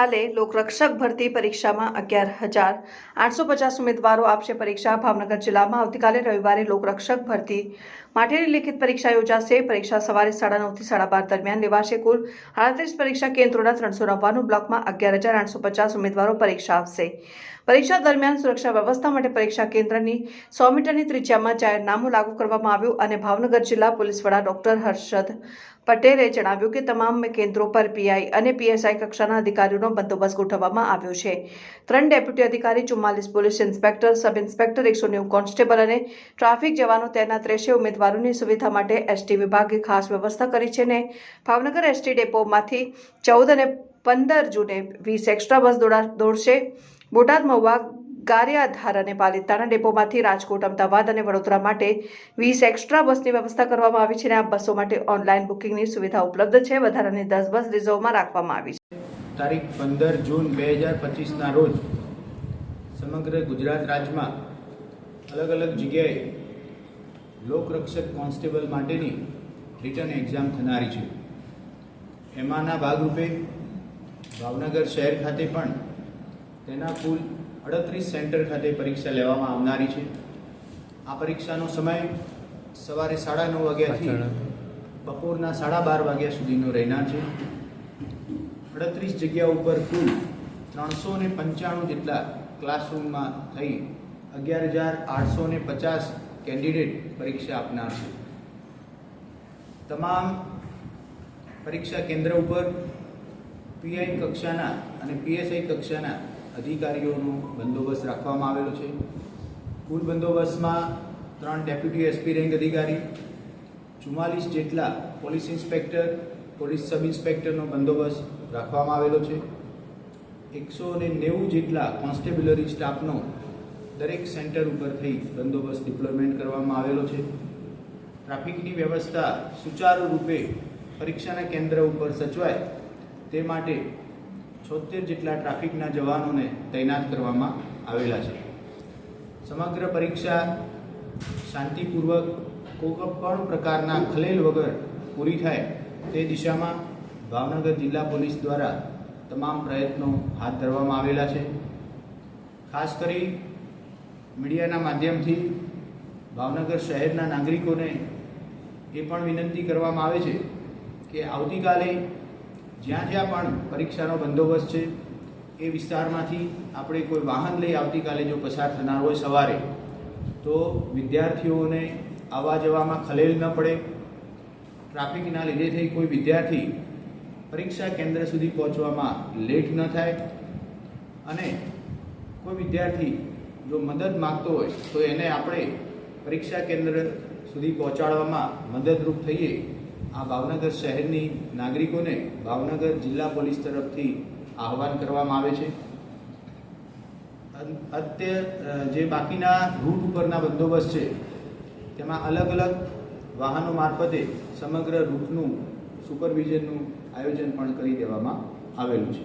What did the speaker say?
આવતીકાલે લોકરક્ષક ભરતી પરીક્ષામાં અગિયાર હજાર આઠસો પચાસ ઉમેદવારો આપશે પરીક્ષા. ભાવનગર જિલ્લામાં આવતીકાલે રવિવારે લોકરક્ષક ભરતી માટેની લિખિત પરીક્ષા યોજાશે. પરીક્ષા સવારે સાડા નવથી સાડા બાર દરમિયાન લેવાશે કુલ. આડત્રીસ પરીક્ષા કેન્દ્રોના ત્રણસો નવ્વાણું બ્લોકમાં અગિયાર હજાર આઠસો પચાસ ઉમેદવારો પરીક્ષા આપશે. પરીક્ષા દરમિયાન સુરક્ષા વ્યવસ્થા માટે પરીક્ષા કેન્દ્રની સો મીટરની ત્રિજ્યામાં જાહેરનામું લાગુ કરવામાં આવ્યું અને ભાવનગર જિલ્લા પોલીસ વડા ડોક્ટર હર્ષદ પટેલે જણાવ્યું કે તમામ કેન્દ્રો પર પીઆઈ અને પીએસઆઈ કક્ષાના અધિકારીઓનો બંદોબસ્ત ગોઠવવામાં આવ્યો છે. ત્રણ ડેપ્યુટી અધિકારી, ચુમ્માલીસ પોલીસ ઇન્સ્પેક્ટર, સબ ઇન્સ્પેક્ટર, એકસો નેવું કોન્સ્ટેબલ અને ટ્રાફિક જવાનો તૈનાત રહેશે. ઉમેદવારોની સુવિધા માટે એસટી વિભાગે ખાસ વ્યવસ્થા કરી છે ને ભાવનગર એસટી ડેપોમાંથી ચૌદ અને પંદર જૂને વીસ એક્સ્ટ્રા બસ દોડા દોડશે. બોટાદ, મહુવા ગારિયાધાર અને પાલિતાણા ડેપોમાંથી રાજકોટ, અમદાવાદ અને વડોદરા માટે વીસ એક્સ્ટ્રા બસની વ્યવસ્થા કરવામાં આવી છે અને આ બસો માટે ઓનલાઈન બુકિંગની સુવિધા ઉપલબ્ધ છે. વધારાની દસ બસ રિઝર્વમાં રાખવામાં આવી છે. તારીખ પંદર જૂન બે હજાર પચીસના રોજ સમગ્ર ગુજરાત રાજ્યમાં અલગ અલગ જગ્યાએ લોકરક્ષક કોન્સ્ટેબલ માટેની રિટર્ન એક્ઝામ થનારી છે. એમાંના ભાગરૂપે ભાવનગર શહેર ખાતે પણ તેના કુલ અડત્રીસ સેન્ટર ખાતે પરીક્ષા લેવામાં આવનારી છે. આ પરીક્ષાનો સમય સવારે સાડા નવ વાગ્યાથી બપોરના સાડા બાર વાગ્યા સુધીનો રહેનાર છે. અડત્રીસ જગ્યા ઉપર કુલ ત્રણસો ને પંચાણું જેટલા ક્લાસરૂમમાં થઈ અગિયાર હજાર આઠસો ને પચાસ કેન્ડિડેટ પરીક્ષા આપનાર છે. તમામ પરીક્ષા કેન્દ્ર ઉપર પીઆઈ કક્ષાના અને પીએસઆઈ કક્ષાના અધિકારીઓનો બંદોબસ્ત રાખવામાં આવેલો છે. કુલ બંદોબસ્તમાં ત્રણ ડેપ્યુટી એસપી રેન્ક અધિકારી, ચુમ્માલીસ જેટલા પોલીસ ઇન્સ્પેક્ટર, પોલીસ સબ ઇન્સ્પેક્ટરનો બંદોબસ્ત રાખવામાં આવેલો છે. એકસો ને નેવું જેટલા કોન્સ્ટેબ્યુલરી સ્ટાફનો દરેક સેન્ટર ઉપર થઈ બંદોબસ્ત ડિપ્લોયમેન્ટ કરવામાં આવેલો છે. ટ્રાફિકની વ્યવસ્થા સુચારુ રૂપે પરીક્ષાના કેન્દ્ર ઉપર સચવાય તે માટે છોતેર જેટલા ટ્રાફિકના જવાનોને તૈનાત કરવામાં આવેલા છે. સમગ્ર પરીક્ષા શાંતિપૂર્વક કોઈ પણ પ્રકારના ખલેલ વગર પૂરી થાય તે દિશામાં ભાવનગર જિલ્લા પોલીસ દ્વારા તમામ પ્રયત્નો હાથ ધરવામાં આવેલા છે. ખાસ કરી મીડિયાના માધ્યમથી ભાવનગર શહેરના નાગરિકોને એ પણ વિનંતી કરવામાં આવે છે કે આવતીકાલે જ્યાં જ્યાં પણ પરીક્ષાનો બંદોબસ્ત છે, એ વિસ્તારમાંથી આપણે કોઈ વાહન લઈ આવતીકાલે જો પસાર થનાર હોય સવારે, તો વિદ્યાર્થીઓને આવવા જવામાં ખલેલ ન પડે. ટ્રાફિકના લીધે થઈ કોઈ વિદ્યાર્થી પરીક્ષા કેન્દ્ર સુધી પહોંચવામાં લેટ ન થાય અને કોઈ વિદ્યાર્થી જો મદદ માગતો હોય, તો એને આપણે પરીક્ષા કેન્દ્ર સુધી પહોંચાડવામાં મદદરૂપ થઈએ. આ ભાવનગર શહેરની નાગરિકોને ભાવનગર જિલ્લા પોલીસ તરફથી આહવાન કરવામાં આવે છે. અત્યારે જે બાકીના રૂટ ઉપરના બંદોબસ્ત છે, તેમાં અલગ અલગ વાહનો મારફતે સમગ્ર રૂટનું સુપરવિઝનનું આયોજન પણ કરી દેવામાં આવેલું છે.